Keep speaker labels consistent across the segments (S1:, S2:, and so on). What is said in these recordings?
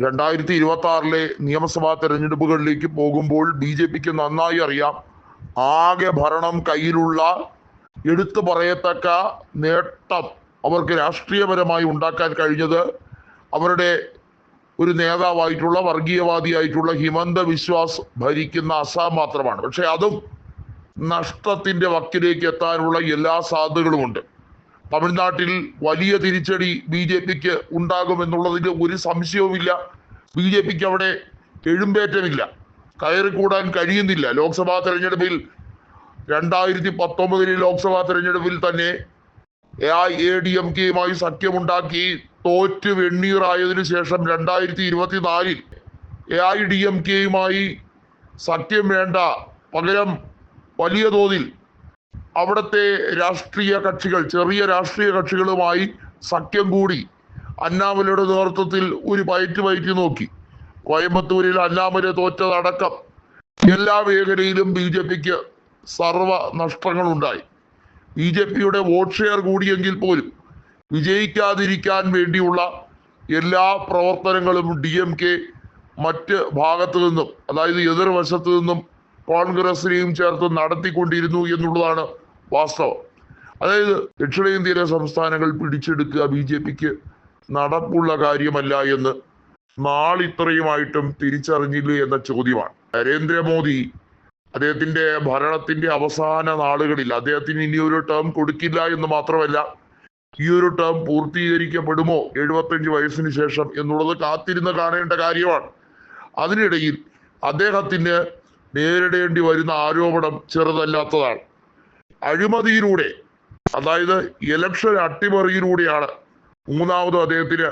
S1: രണ്ടായിരത്തി ഇരുപത്തി ആറിലെ നിയമസഭാ തെരഞ്ഞെടുപ്പുകളിലേക്ക് പോകുമ്പോൾ ബി ജെ പിക്ക് നന്നായി അറിയാം. ആകെ ഭരണം കയ്യിലുള്ള എടുത്തു പറയത്തക്ക നേട്ടം അവർക്ക് രാഷ്ട്രീയപരമായി ഉണ്ടാക്കാൻ കഴിഞ്ഞത് അവരുടെ ഒരു നേതാവായിട്ടുള്ള വർഗീയവാദിയായിട്ടുള്ള ഹിമന്ത വിശ്വാസ് ഭരിക്കുന്ന അസാം മാത്രമാണ്. പക്ഷെ അതും നഷ്ടത്തിന്റെ വക്കിലേക്ക് എത്താനുള്ള എല്ലാ സാധ്യതകളുമുണ്ട്. തമിഴ്നാട്ടിൽ വലിയ തിരിച്ചടി ബി ജെ പിക്ക് ഉണ്ടാകുമെന്നുള്ളതിൽ ഒരു സംശയവുമില്ല. ബി ജെ പിക്ക് അവിടെ എഴുമ്പേറ്റമില്ല. കയറിക്കൂടാൻ കഴിയുന്നില്ല. ലോക്സഭാ തെരഞ്ഞെടുപ്പിൽ രണ്ടായിരത്തി പത്തൊമ്പതിലെ ലോക്സഭാ തെരഞ്ഞെടുപ്പിൽ തന്നെ എ ഡി എം കെയുമായി സഖ്യമുണ്ടാക്കി തോറ്റ് വെണ്ണീറായതിനു ശേഷം രണ്ടായിരത്തി ഇരുപത്തിനാലിൽ എ ഐ ഡി എം കെയുമായി സഖ്യം വേണ്ട പകരം വലിയ തോതിൽ അവിടുത്തെ രാഷ്ട്രീയ കക്ഷികൾ ചെറിയ രാഷ്ട്രീയ കക്ഷികളുമായി സഖ്യം കൂടി അന്നാമലയുടെ നേതൃത്വത്തിൽ ഒരു പയറ്റ് പയറ്റി നോക്കി. കോയമ്പത്തൂരിൽ അന്നാമല തോറ്റതടക്കം എല്ലാ മേഖലയിലും ബി ജെ പിക്ക് സർവ നഷ്ടങ്ങളുണ്ടായി. ബി ജെ പിയുടെ വോട്ട് ഷെയർ കൂടിയെങ്കിൽ പോലും വിജയിക്കാതിരിക്കാൻ വേണ്ടിയുള്ള എല്ലാ പ്രവർത്തനങ്ങളും ഡി എം കെ മറ്റ് ഭാഗത്തു നിന്നും അതായത് എതിർവശത്തു നിന്നും കോൺഗ്രസിനെയും ചേർത്ത് നടത്തിക്കൊണ്ടിരുന്നു എന്നുള്ളതാണ് വാസ്തവം. അതായത് ദക്ഷിണേന്ത്യയിലെ സംസ്ഥാനങ്ങൾ പിടിച്ചെടുക്കുക ബി ജെ പിക്ക് നടപ്പുള്ള കാര്യമല്ല എന്ന് നാളിത്രയുമായിട്ടും തിരിച്ചറിഞ്ഞില്ലേ എന്ന ചോദ്യമാണ്. നരേന്ദ്രമോദി അദ്ദേഹത്തിന്റെ ഭരണത്തിന്റെ അവസാന നാളുകളിൽ അദ്ദേഹത്തിന് ഇനി ഒരു ടേം കൊടുക്കില്ല എന്ന് മാത്രമല്ല ഈ ഒരു ടേം പൂർത്തീകരിക്കപ്പെടുമോ എഴുപത്തഞ്ച് വയസ്സിന് ശേഷം എന്നുള്ളത് കാത്തിരുന്ന് കാണേണ്ട കാര്യമാണ്. അതിനിടയിൽ അദ്ദേഹത്തിന് നേരിടേണ്ടി വരുന്ന ആരോപണം ചെറുതല്ലാത്തതാണ്. അഴിമതിയിലൂടെ അതായത് ഇലക്ഷൻ അട്ടിമറിയിലൂടെയാണ് മൂന്നാമത് അദ്ദേഹത്തിന്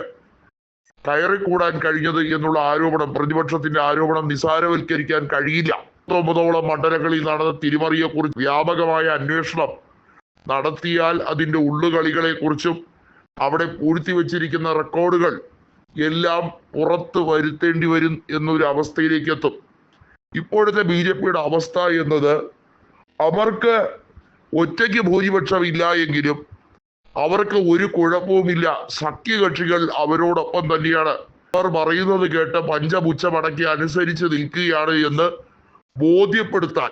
S1: കയറിക്കൂടാൻ കഴിഞ്ഞത് എന്നുള്ള ആരോപണം പ്രതിപക്ഷത്തിന്റെ ആരോപണം നിസാരവൽക്കരിക്കാൻ കഴിയില്ല. ഒമ്പതോളം മണ്ഡലങ്ങളിൽ നടന്ന തിരിമറിയെക്കുറിച്ച് വ്യാപകമായ അന്വേഷണം നടത്തിയാൽ അതിന്റെ ഉള്ളുകളികളെ കുറിച്ചും അവിടെ പൂഴ്ത്തി വച്ചിരിക്കുന്ന റെക്കോർഡുകൾ എല്ലാം പുറത്ത് വരുത്തേണ്ടി വരും എന്നൊരു അവസ്ഥയിലേക്ക് എത്തും. ഇപ്പോഴത്തെ ബി ജെ പിയുടെ അവസ്ഥ എന്നത് അവർക്ക് ഒറ്റയ്ക്ക് ഭൂരിപക്ഷം ഇല്ല എങ്കിലും അവർക്ക് ഒരു കുഴപ്പവുമില്ല. സഖ്യകക്ഷികൾ അവരോടൊപ്പം തന്നെയാണ്. അവർ പറയുന്നത് കേട്ട് പഞ്ചപുച്ഛമടക്കി അനുസരിച്ച് നിൽക്കുകയാണ് എന്ന് ബോധ്യപ്പെടുത്താൻ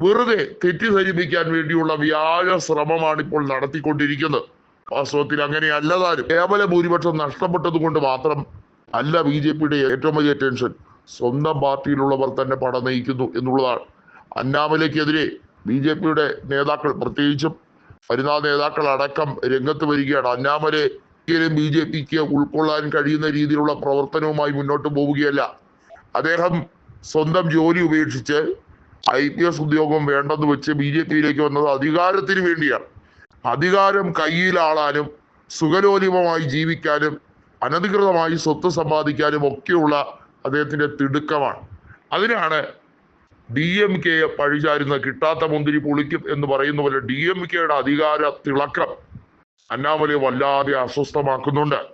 S1: വെറുതെ തെറ്റിദ്ധരിപ്പിക്കാൻ വേണ്ടിയുള്ള വ്യാഴ ശ്രമമാണ് ഇപ്പോൾ നടത്തിക്കൊണ്ടിരിക്കുന്നത്. വാസ്തവത്തിൽ അങ്ങനെ അല്ലതാനും. കേവല ഭൂരിപക്ഷം നഷ്ടപ്പെട്ടത് കൊണ്ട് മാത്രം അല്ല ബി ജെ പിയുടെ ഏറ്റവും വലിയ ടെൻഷൻ സ്വന്തം പാർട്ടിയിലുള്ളവർ തന്നെ പട നയിക്കുന്നു എന്നുള്ളതാണ്. അന്നാമലയ്ക്കെതിരെ ബി ജെ പിയുടെ നേതാക്കൾ പ്രത്യേകിച്ചും വനിതാ നേതാക്കൾ അടക്കം രംഗത്ത് വരികയാണ്. അന്നാമലെ ബി ജെ പിക്ക് ഉൾക്കൊള്ളാൻ കഴിയുന്ന രീതിയിലുള്ള പ്രവർത്തനവുമായി മുന്നോട്ട് പോവുകയല്ല. അദ്ദേഹം സ്വന്തം ജോലി ഉപേക്ഷിച്ച് ഐ പി എസ് ഉദ്യോഗം വേണ്ടെന്ന് വെച്ച് ബി ജെ പിയിലേക്ക് വന്നത് അധികാരത്തിന് വേണ്ടിയാണ്. അധികാരം കയ്യിലാളാനും സുഖലോലിപമായി ജീവിക്കാനും അനധികൃതമായി സ്വത്ത് സമ്പാദിക്കാനും ഒക്കെയുള്ള അദ്ദേഹത്തിന്റെ തിടുക്കമാണ്. അതിനാണ് ഡി എം കെയെ പഴിചാരുന്ന കിട്ടാത്ത മുന്തിരി പൊളിക്കും എന്ന് പറയുന്ന പോലെ ഡി എം കെയുടെ അധികാര തിളക്കം അന്നാമലയെ വല്ലാതെ അസ്വസ്ഥമാക്കുന്നുണ്ട്.